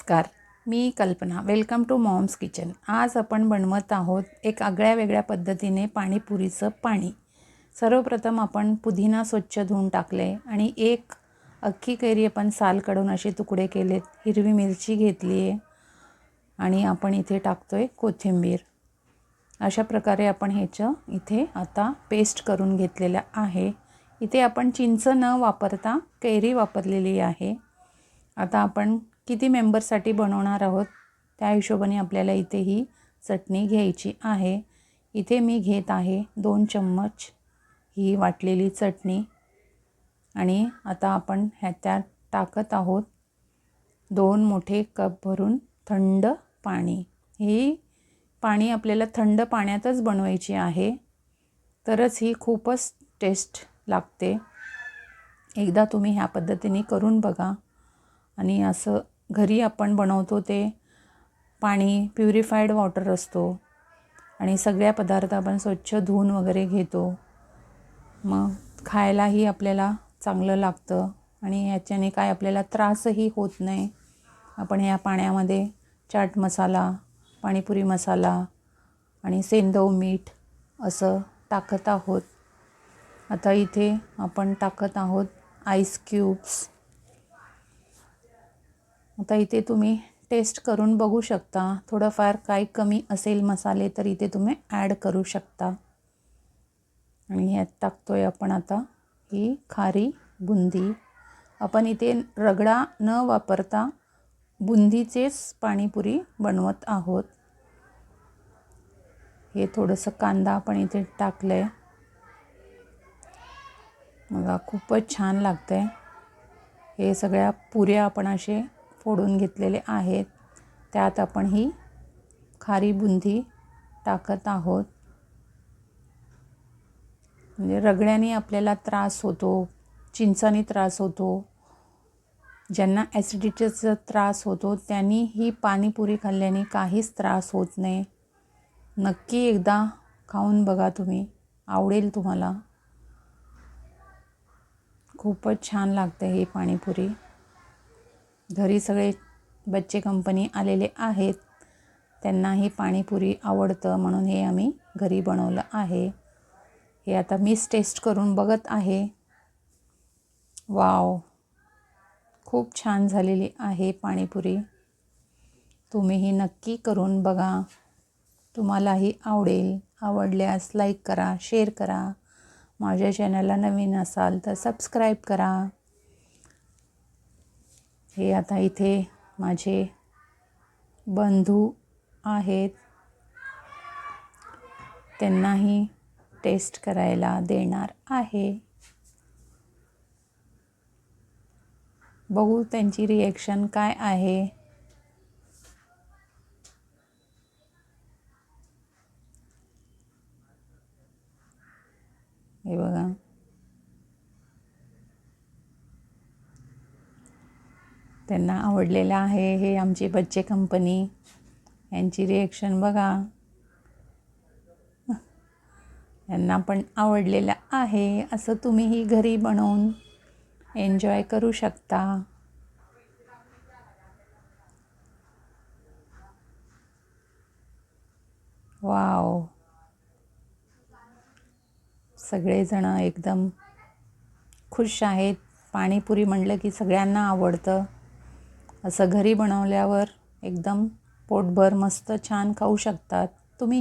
नमस्कार मी कल्पना. Welcome to moms kitchen आज आपण बनवत आहोत एक आगळ्या वेगळ्या पद्धतीने पाणीपुरीचं पाणी. सर्वप्रथम आपण पुदिना स्वच्छ धुवून टाकले आणि एक अख्खी कैरी आपण साल काढून असे तुकडे केलेत. हिरवी मिरची घेतली आहे आणि आपण इथे टाकतो आहे कोथिंबीर. अशा प्रकारे आपण ह्याचं इथे आता पेस्ट करून घेतलेलं आहे. इथे आपण चिंच न वापरता कैरी वापरलेली आहे. आता आपण किती मेंबरसाठी बनवणार आहोत त्या हिशोबाने आपल्याला इथे ही चटणी घ्यायची आहे. इथे मी घेत आहे दोन चम्मच ही वाटलेली चटणी. आणि आता आपण ह्या त्यात टाकत आहोत दोन मोठे कप भरून थंड पाणी. ही पाणी आपल्याला थंड पाण्यातच बनवायची आहे. तरच ही खूपच टेस्ट लागते. एकदा तुम्ही ह्या पद्धतीने करून बघा. आणि असं घरी आपण बनवतो ते पाणी प्युरिफाईड वॉटर असतो आणि सगळ्या पदार्थ आपण स्वच्छ धुवून वगैरे घेतो. मग खायलाही आपल्याला चांगलं लागतं आणि ह्याच्याने काय आपल्याला त्रासही होत नाही. आपण ह्या पाण्यामध्ये चाट मसाला पाणीपुरी मसाला आणि सेंदव मीठ असं टाकत आहोत. आता इथे आपण टाकत आहोत आईस क्यूब्स आता इथे तुम्ही टेस्ट करून बघू शकता. थोडंफार काय कमी असेल मसाले तर इथे तुम्ही ॲड करू शकता. आणि ह्यात टाकतो आहे आपण आता ही खारी बुंदी. आपण इथे रगडा न वापरता बुंदीचेच पाणीपुरी बनवत आहोत. हे थोडंसं कांदा आपण इथे टाकलं आहे बघा खूपच छान लागतं आहे हे सगळ्या पुऱ्या आपण असे फोडून घेतलेले आहेत. त्यात आपण ही खारी बुंदी टाकत आहोत. म्हणजे रगड्याने आपल्याला त्रास होतो चिंचाने त्रास होतो. ज्यांना ॲसिडिटीचा त्रास होतो त्यांनी ही पाणीपुरी खाल्ल्याने काहीच त्रास होत नाही. नक्की एकदा खाऊन बघा तुम्ही. आवडेल तुम्हाला. खूपच छान लागते ही पाणीपुरी. घरी सगळे बच्चे कंपनी आलेले आहेत. त्यांनाही पाणीपुरी आवडतं म्हणून हे आम्ही घरी बनवलं आहे. हे आता मीच टेस्ट करून बघत आहे. वाव खूप छान झालेली आहे पाणीपुरी. तुम्हीही नक्की करून बघा. तुम्हालाही आवडेल. आवडल्यास लाईक करा शेअर करा. माझ्या चॅनलला नवीन असाल तर सबस्क्राईब करा. हे आता इथे माझे बंधू आहेत त्यांनाही टेस्ट करायला देणार आहे. बघू त्यांची रिॲक्शन काय आहे. हे बघा. त्यांना आवडलेलं आहे. हे आमची बच्चे कंपनी. यांची रिॲक्शन बघा. यांना पण आवडलेलं आहे. असं तुम्हीही घरी बनवून एन्जॉय करू शकता. वाव सगळेजणं एकदम खुश आहेत. पाणीपुरी म्हणलं की सगळ्यांना आवडतं. असं घरी बनवल्यावर एकदम पोटभर मस्त छान खाऊ शकतात. तुम्ही